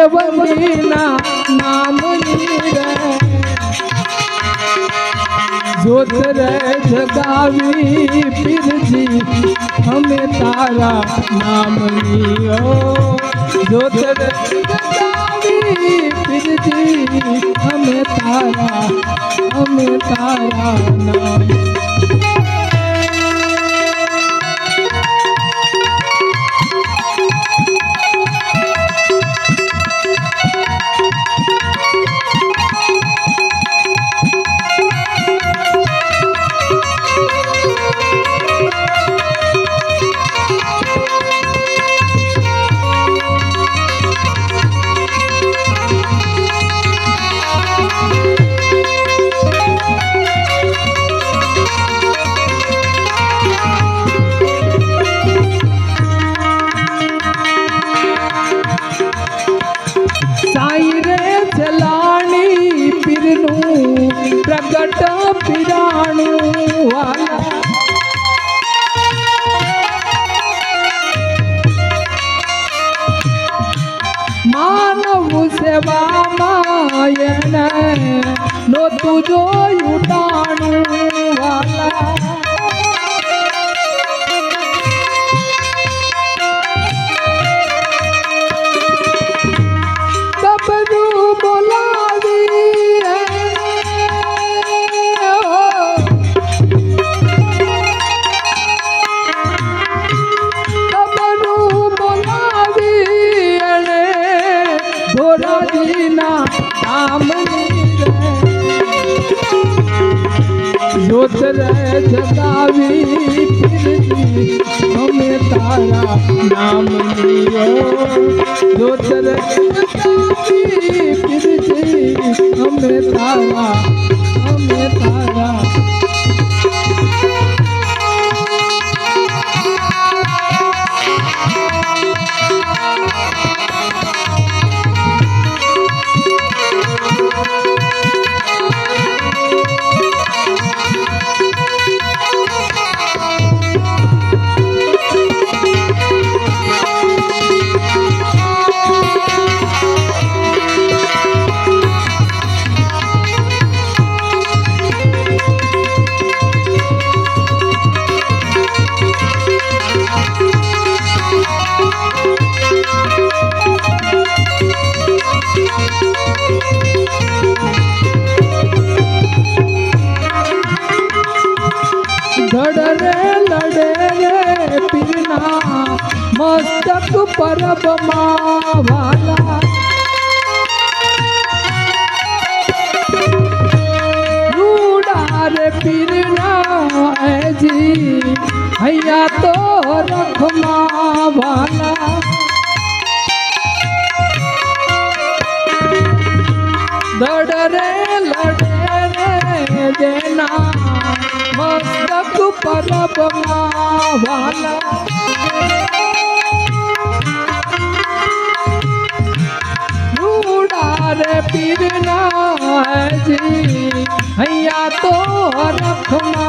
દેવની ના નામની રે. જોત રે જગાવી પીરજી, અમે તારા નામની ઓ. જોત રે જગાવી પીરજી તારા, અમે તારા નામ પીરાણું વાલા માનવ સેવામાં એને નોતું જોયું ટાણું વાલા जोतरे जगावी हमें तारा नाम लियो जोतरे जगावी हमें तारा हमें तारा लड़े पीना। मस्तक परब मावाला। रे पीरना है जी। हैया तो रखमा वाला दड़ रे लड़ मस्तक परब मावाला रे पीरना जी हैया तो रखना